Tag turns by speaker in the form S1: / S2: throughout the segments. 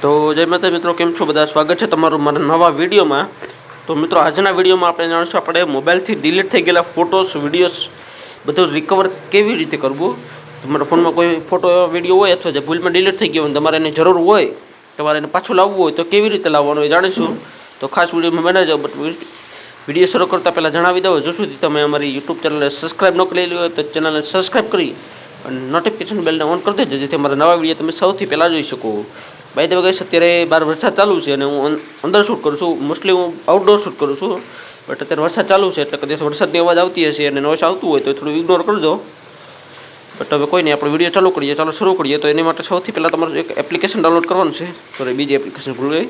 S1: તો જય માતા મિત્રો, કેમ છો? બધા સ્વાગત છે તમારું મારા નવા વિડીયોમાં. તો મિત્રો, આજના વિડીયોમાં આપણે જાણીશું આપણે મોબાઈલથી ડિલીટ થઈ ગયેલા ફોટોસ વિડીયોઝ બધું રિકવર કેવી રીતે કરવું? તમારા ફોનમાં કોઈ ફોટો વીડિયો હોય અથવા જે ભૂલમાં ડિલીટ થઈ ગયો હોય તમારે એની જરૂર હોય, તમારે એને પાછું લાવવું હોય તો કેવી રીતે લાવવાનું એ જાણીશું. તો ખાસ વિડીયોમાં બનાવી જાઓ બટ વીડિયો શરૂ કરતાં પહેલાં જણાવી દઉં. જો સુધી તમે અમારી યુટ્યુબ ચેનલને સબસ્ક્રાઈબ ન કરેલી હોય તો ચેનલને સબસ્ક્રાઈબ કરી અને નોટિફિકેશન બેલને ઓન કરી દેજો, જેથી અમારા નવા વીડિયો તમે સૌથી પહેલાં જોઈ શકો. બાય ધ ગઈશ અત્યારે બહાર વરસાદ ચાલુ છે અને હું અંદર શૂટ કરું છું. મોસ્ટલી હું આઉટડોર શૂટ કરું છું. બટ અત્યારે વરસાદ ચાલુ છે એટલે કદાચ વરસાદની અવાજ આવતી હશે અને નોઈસ આવતું હોય તો થોડું ઇગ્નોર કરજો. બટ હવે કોઈ નહીં, આપણે વીડિયો ચાલુ કરીએ. ચાલો શરૂ કરીએ. તો એની માટે સૌથી પહેલાં તમારું એક એપ્લિકેશન ડાઉનલોડ કરવાનું છે. સોરી બીજી એપ્લિકેશન ભૂલ ગઈ.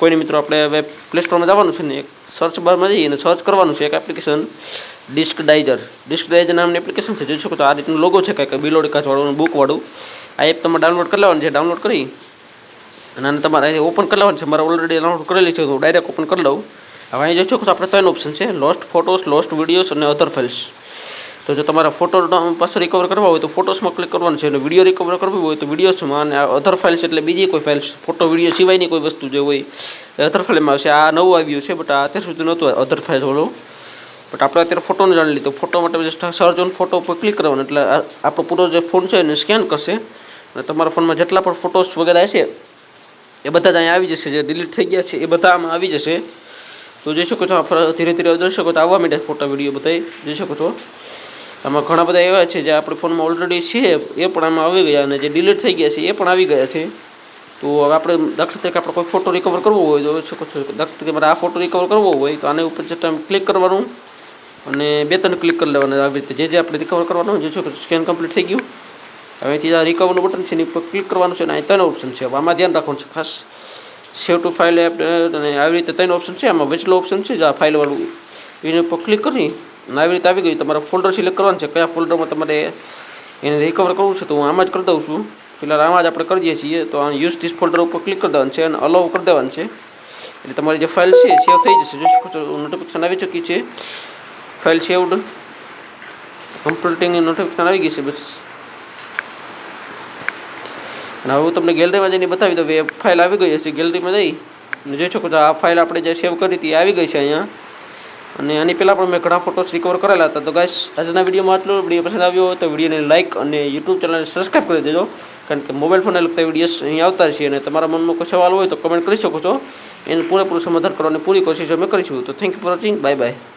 S1: કોઈને મિત્રો, આપણે હવે પ્લે સ્ટોરમાં જવાનું છે ને એક સર્ચ બારમાં જઈએ અને સર્ચ કરવાનું છે એક એપ્લિકેશન ડિસ્ક ડાઇઝર ડિસ્ક ડાઇઝર નામની એપ્લિકેશન છે. જોઈ શકો તો આ રીતનું લોગો છે. કંઈક બિલોડી કાચવાળું બુકવાળું આ એપ તમે ડાઉનલોડ કરી લેવાનું છે. ડાઉનલોડ કરી. અને આને તમારે ઓપન કરી લેવાનું છે. મારે ઓલરેડી ડાઉનલોડ કરેલી છે, તો ડાયરેક્ટ ઓપન કરી લઉં. હવે અહીં જોઈ શકો તો આપણે ત્રણ ઓપ્શન છે. લોસ્ટ ફોટોસ લોસ્ટ વિડીયોઝ અને અધર ફાઇલ્સ તો જો તમારા ફોટો પાછો રિકવર કરવા હોય તો ફોટોસમાં ક્લિક કરવાનું છે અને વીડિયો રિકવર કરવી હોય તો વિડીયોસમાં અને અધર ફાઇલ્સ એટલે બીજી કોઈ ફાઇલ્સ ફોટો વીડિયો સિવાયની કોઈ વસ્તુ જે હોય, એ અધર ફાઇલમાં આવશે. આ નવું આવ્યું છે બટ આ અત્યાર સુધી નહોતું અધર ફાઇલ હોલો બટ આપણે અત્યારે ફોટોને જાણી લીધો. ફોટો માટે જસ્ટ સર્ચ ઓન ફોટો ઉપર ક્લિક કરવાનું. એટલે આપણો પૂરો જે ફોન છે એને સ્કેન કરશે. અને તમારા ફોનમાં જેટલા પણ ફોટોસ વગેરે છે એ બધા જ અહીંયા આવી જશે, જે ડિલીટ થઈ ગયા છે, એ બધા આમાં આવી જશે. તો જોઈ શકો છો ધીરે ધીરે જોઈ શકો તો આવવા માંડે ફોટા, વીડિયો બધા જોઈ શકો છો. આમાં ઘણા બધા એવા છે, જે આપણે ફોનમાં ઓલરેડી છે, એ પણ આમાં આવી ગયા અને જે ડિલીટ થઈ ગયા છે, એ પણ આવી ગયા છે. તો આપણે દાખલા તરીકે આપણે કોઈ ફોટો રિકવર કરવો હોય, જોઈ શકો છો. દાખલા તરીકે મારે આ ફોટો રિકવર કરવો હોય, તો આને ઉપર જે ટાઈમ ક્લિક કરવાનું અને બે ત્રણ ક્લિક કરી લેવાના આવી રીતે. જે જે આપણે રિકવર કરવાનું શકો છો. સ્કેન કમ્પ્લીટ થઈ ગયું. હવેથી આ રિકવરનું બટન છે એની ઉપર ક્લિક કરવાનું છે અને અહીં ત્રણ ઓપ્શન છે. આમાં ધ્યાન રાખવાનું છે ખાસ. સેવ ટુ ફાઇલ એપ અને આવી રીતે ત્રણ ઓપ્શન છે. આમાં વચલો ઓપ્શન છે? જે આ ફાઇલવાળું એની ઉપર ક્લિક કરી અને આવી રીતે આવી ગયું, તમારે ફોલ્ડર સિલેક્ટ કરવાનું છે. કયા ફોલ્ડરમાં તમારે એને રિકવર કરવું છે તો હું આમાં જ કરી દઉં છું. પહેલાં આમાં જ આપણે કરી દઈએ છીએ. તો આ યુઝ ધીસ ફોલ્ડર ઉપર ક્લિક કરી દેવાનું છે અને અલાઉ કરી દેવાનું છે. એટલે તમારી જે ફાઇલ છે સેવ થઈ જશે. જોઈ શકો છો નોટિફિકેશન આવી ચૂકી છે. ફાઇલ સેવડ કમ્પ્યુટિંગની નોટિફિકેશન આવી ગઈ છે. બસ. અને હવે હું તમને ગેલેરીમાં જઈને બતાવી દઉં એ ફાઇલ આવી ગઈ હશે ગેલેરીમાં જઈ જોઈ શકો છો, આ ફાઇલ આપણે જે સેવ કરી હતી આવી ગઈ છે અહીંયા. અને આની પહેલાં પણ મેં ઘણા ફોટોસ રિકવર કરેલા હતા. તો ગાઈસ આજના વિડીયોમાં આટલું વીડિયો પસંદ આવ્યો હોય તો વિડીયોને લાઇક અને યુટ્યુબ ચેનલને સબસ્ક્રાઈબ કરી દેજો. કારણ કે મોબાઈલ ફોનને લગતા વિડીયોસ અહીં આવતા છે અને તમારા મનમાં કોઈ સવાલ હોય તો કમેન્ટ કરી શકો છો. એનું પૂરેપૂરું સમાધાન કરવાની પૂરી કોશિશ અમે કરીશું. તો thank you for watching bye bye